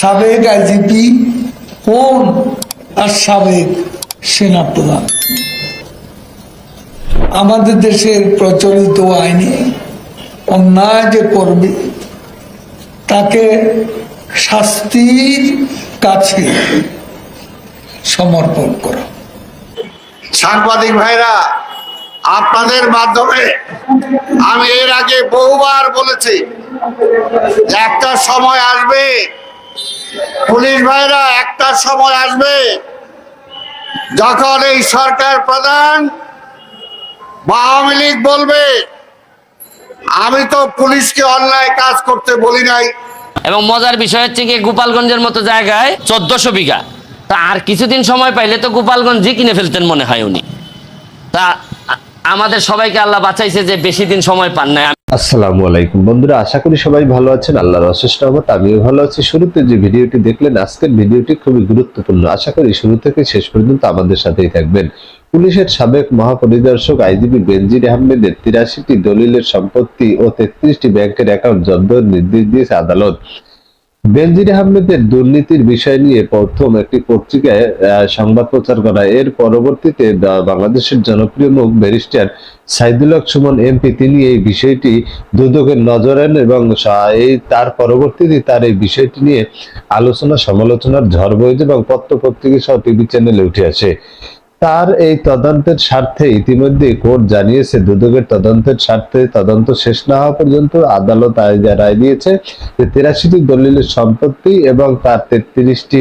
সাবেক আইজিপি কোন আর সাবেক সেনাপ্রধান? আমাদের দেশের প্রচলিত আইনে অন্যায় যে করবে, তাকে শাস্তির কাছে সমর্পণ করা। সাংবাদিক ভাইরা, আপনাদের মাধ্যমে আমি এর আগে বহুবার বলেছি, একটা সময় আসবে পুলিশ ভাইরা একটা সময় আসবে। যখন এই সরকার প্রধান বা আওয়ামী লীগ বলবে, আমি তো পুলিশকে অন্যায় কাজ করতে বলি নাই। এবং মজার বিষয় হচ্ছে কি গোপালগঞ্জের মতো জায়গায় চোদ্দশো বিঘা। তা আর কিছুদিন সময় পাইলে তো গোপালগঞ্জই কিনে ফেলতেন মনে হয় উনি। তা আমাদের সবাইকে আল্লাহ বাঁচাইছে যে বেশি দিন সময় পান নাই। আসসালামু আলাইকুম। বন্ধুরা, আশা করি সবাই ভালো আছেন। আল্লাহর অশেষ রহমত আমিও ভালো আছি। শুরুতে যে ভিডিওটি দেখলেন, আজকের ভিডিওটি খুবই গুরুত্বপূর্ণ। আশা করি শুরু থেকে শেষ পর্যন্ত আমাদের সাথেই থাকবেন। পুলিশের সাবেক মহাপরিদর্শক আইজিপি বেনজির আহমেদের তিরাশিটি দলিলের সম্পত্তি ও তেত্রিশটি ব্যাংকের অ্যাকাউন্ট জব্দের নির্দেশ দিয়েছে আদালত। বেনজির আহমেদের দুর্নীতির বিষয় নিয়ে প্রথম একটি পত্রিকায় সংবাদ প্রচার করা। এর পরবর্তীতে বাংলাদেশের জনপ্রিয় মুখ ব্যারিস্টার সাইদুল হক সুমন, এমপি, তিনি এই বিষয়টি দুদকের নজর আনেন এবং এই তার পরবর্তীতে তার এই বিষয়টি নিয়ে আলোচনা সমালোচনার ঝড় বইছে এবং পত্র পত্রিকা সহ টিভি চ্যানেলে উঠে আসে। তার এই তদন্তের স্বার্থে ইতিমধ্যে কোর্ট জানিয়েছে, দুদকের তদন্তের স্বার্থে তদন্ত শেষ না হওয়া পর্যন্ত আদালত রায় দিয়েছে যে তিরাশিটি দলিলের সম্পত্তি এবং তার তেত্রিশটি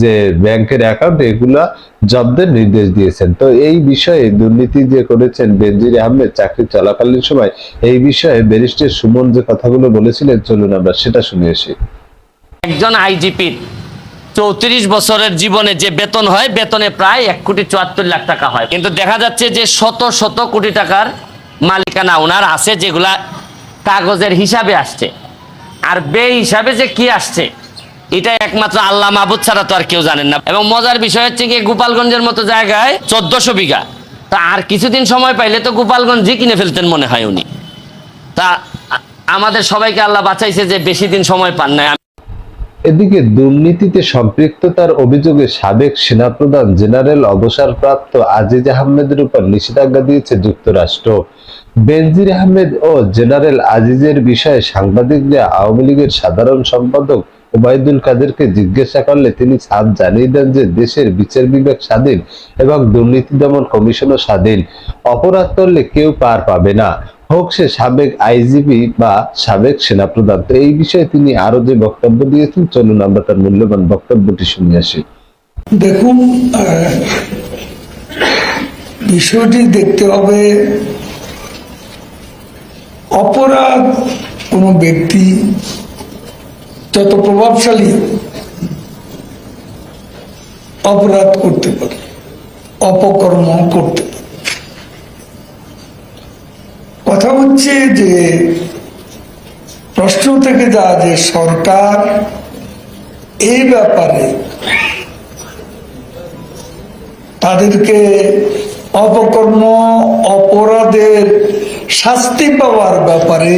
যে ব্যাংকের অ্যাকাউন্ট, এগুলা জব্দের নির্দেশ দিয়েছেন। তো এই বিষয়ে দুর্নীতি যে করেছেন বেনজির আহমেদ চাকরি চলাকালীন সময়, এই বিষয়ে ব্যারিস্টার সুমন যে কথাগুলো বলেছিলেন, চলুন আমরা সেটা শুনে আসি। একজন আইজিপির চৌত্রিশ বছরের জীবনে যে বেতন হয়, বেতনে প্রায় এক কোটি চুয়াত্তর লাখ টাকা হয়। কিন্তু দেখা যাচ্ছে যে শত শত কোটি টাকার মালিকানা ওনার আছে, যেগুলা কাগজের হিসাবে আসছে। আর বে হিসাবে যে কি আসছে এটা একমাত্র আল্লাহ মাহবুদ ছাড়া তো আর কেউ জানেন না। এবং মজার বিষয় হচ্ছে কি গোপালগঞ্জের মতো জায়গায় চোদ্দশো বিঘা। তা আর কিছুদিন সময় পাইলে তো গোপালগঞ্জই কিনে ফেলতেন মনে হয় উনি। তা আমাদের সবাইকে আল্লাহ বাঁচাইছে যে বেশি দিন সময় পান নাই। এদিকে দুর্নীতিতে সম্পৃক্ততার অভিযোগে সাবেক সেনাপ্রধান জেনারেল অবসরপ্রাপ্ত আজিজ আহমেদের উপর নিষেধাজ্ঞা দিয়েছে যুক্তরাষ্ট্র। বেনজির আহমেদ ও জেনারেল আজিজের বিষয়ে সাংবাদিকরা আওয়ামী লীগের সাধারণ সম্পাদক ওবায়দুল কাদেরকে জিজ্ঞাসা করলে তিনি সাফ জানিয়ে দেন যে দেশের বিচার বিভাগ স্বাধীন এবং দুর্নীতি দমন কমিশনও স্বাধীন। অপরাধ করলে কেউ পার পাবে না। হোক সে সাবেক আইজিপি বা সাবেক সেনাপ্রধান, তো এই বিষয়ে তিনি আরও যে বক্তব্য দিয়েছেন, চলুন আমরা তার মূল্যবান বক্তব্যটি শুনে আসি। দেখুন বিষয়টি দেখতে হবে, অপরাধ কোনো ব্যক্তি যত প্রভাবশালী অপরাধ করতে পারে, অপকর্ম করতে পারে হচ্ছে যে, প্রশ্ন থেকে যা যে সরকার এই ব্যাপারে তাদেরকে অপকর্ম, অপরাধের শাস্তি পাওয়ার ব্যাপারে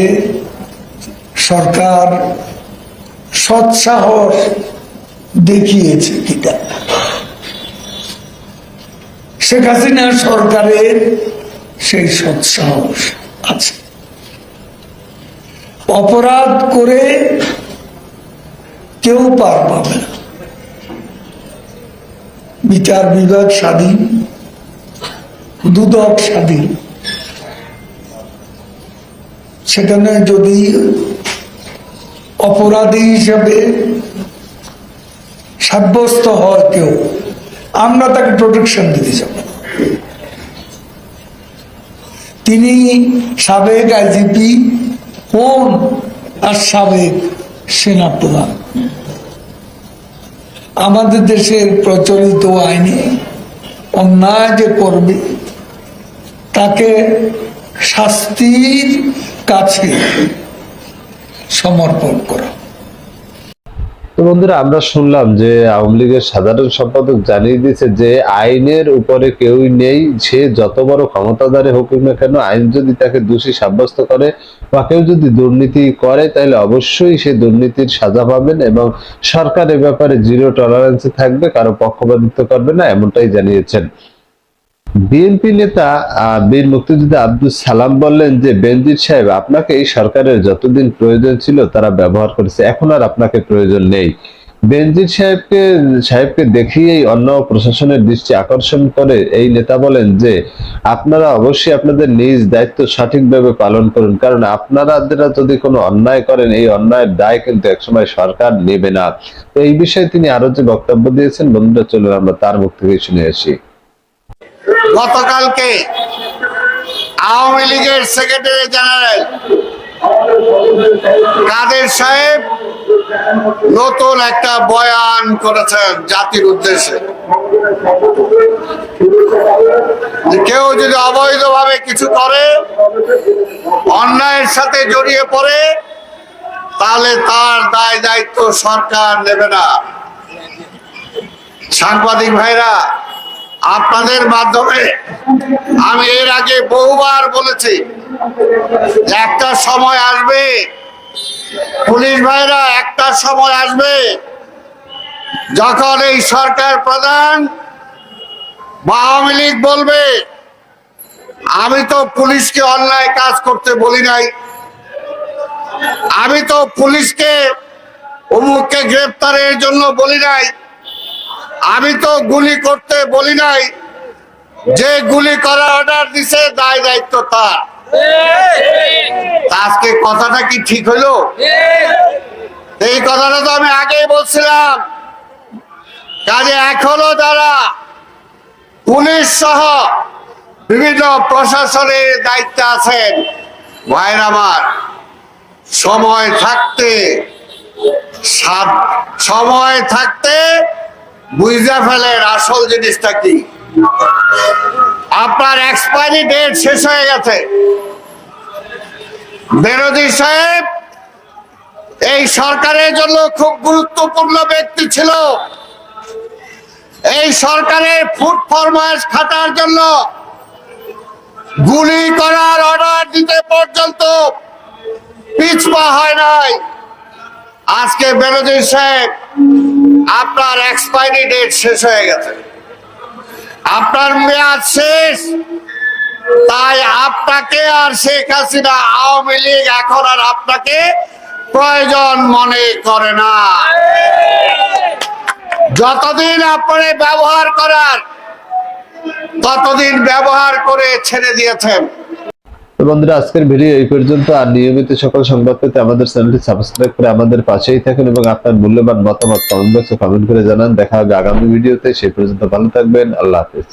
সরকার সৎসাহস দেখিয়েছে কিনা। শেখ হাসিনা সরকারের সেই সৎসাহস আছে। অপরাধ করে কেউ পার পাবে না। বিচার বিভাগ স্বাধীন, দুদক স্বাধীন। সেখানে যদি অপরাধী হিসাবে সাব্যস্ত হয় কেউ, আমরা তাকে প্রোটেকশন দিতে যাব। তিনি সাবেক আইজিপি কোন আর সাবেক সেনাপ্রধান? আমাদের দেশের প্রচলিত আইনে অন্যায় যে করবে, তাকে শাস্তির কাছে সমর্পণ করা। তো বন্ধুরা, আমরা শুনলাম যে আওয়ামী লীগের সাধারণ সম্পাদক জানিয়ে দিয়েছে যে আইনের উপরে কেউই নেই, সে যত বড় ক্ষমতাধারে হোক না কেন, আইন যদি তাকে দোষী সাব্যস্ত করে বা কেউ যদি দুর্নীতি করে, তাহলে অবশ্যই সে দুর্নীতির সাজা পাবেন এবং সরকার এ ব্যাপারে জিরো টলারেন্সে থাকবে, কারও পক্ষপাতিত্ব করবে না, এমনটাই জানিয়েছেন। বিএনপি নেতা বীর মুক্তিযোদ্ধা আব্দুল সালাম বললেন যে, বেনজির সাহেব, আপনাকে এই সরকারের যতদিন প্রয়োজন ছিল, তারা ব্যবহার করেছে। এখন আর আপনাকে প্রয়োজন নেই। বেনজির সাহেবকে সাহেবকে দেখিয়েই অন্য প্রশাসনের দৃষ্টি আকর্ষণ করে এই নেতা বলেন যে, আপনারা অবশ্যই আপনাদের নিজ দায়িত্ব সঠিকভাবে পালন করুন। কারণ আপনারা যদি কোনো অন্যায় করেন, এই অন্যায়ের দায় কিন্তু একসময় সরকার নেবে না। তো এই বিষয়ে তিনি আরও যে বক্তব্য দিয়েছেন, বন্ধুরা, চলুন আমরা তার মুখ থেকে শুনে আসি। গতকালকে আওয়ামী লীগের সেক্রেটারি জেনারেল কাদের সাহেব নতুন একটা বয়ান করেছেন জাতির উদ্দেশ্যে। কেউ যদি অবৈধভাবে কিছু করে, অন্যায়ের সাথে জড়িয়ে পড়ে, তাহলে তার দায় দায়িত্ব সরকার নেবে না। সাংবাদিক ভাইরা আপনাদের মাধ্যমে আমি এর আগে বহুবার বলেছি একটা সময় আসবে, পুলিশ ভাইরা একটা সময় আসবে যখন এই সরকার প্রধান আওয়ামী লীগ বলবে, আমি তো পুলিশকে অন্যায় কাজ করতে বলি নাই। আমি তো পুলিশকে, অমুককে গ্রেপ্তারের জন্য বলি নাই। আমি তো গুলি করতে বলি নাই। যে গুলি করার অর্ডার দিছে, দায় দায়িত্ব তার। আজকে কথাটা কি ঠিক হলো? এই কথাটা তো আমি আগেই বলছিলাম। কাজে এখনও যারা পুলিশ সহ বিভিন্ন প্রশাসনের দায়িত্বে আছেন ভাইর আমার, সময় থাকতে সময় থাকতে বুঝতে ফেলেন আসল জিনিসটা কি? আপনার এক্সপায়ারি ডেট শেষ হয়ে গেছে। বেরোদি সাহেব, এই সরকারের জন্য খুব গুরুত্বপূর্ণ ব্যক্তি ছিল। এই সরকারের ফুড ফরমাস খাটার জন্য গুলি করার অর্ডার দিতে পর্যন্ত পিছপা হয় নাই। আজকে বেরোদি সাহেব, আপনার এক্সপায়ারি ডেট শেষ হয়ে গেছে। আপনার মেয়াদ শেষ, তাই আপনাকে আর শেখ হাসিনা আওয়ামী লীগ এখন আর আপনাকে প্রয়োজন মনে করে না। যতদিন আপনি ব্যবহার করার, ততদিন ব্যবহার করে ছেড়ে দিয়েছেন। বন্ধুরা, আজকের ভিডিও এই পর্যন্ত। আর নিয়মিত সকল সংবাদ পেতে আমাদের চ্যানেলটি সাবস্ক্রাইব করে আমাদের পাশেই থাকেন এবং আপনার মূল্যবান মতামত কমেন্ট বক্সে কমেন্ট করে জানান। দেখা হবে আগামী ভিডিওতে সেই পর্যন্ত ভালো থাকবেন। আল্লাহ হাফেজ।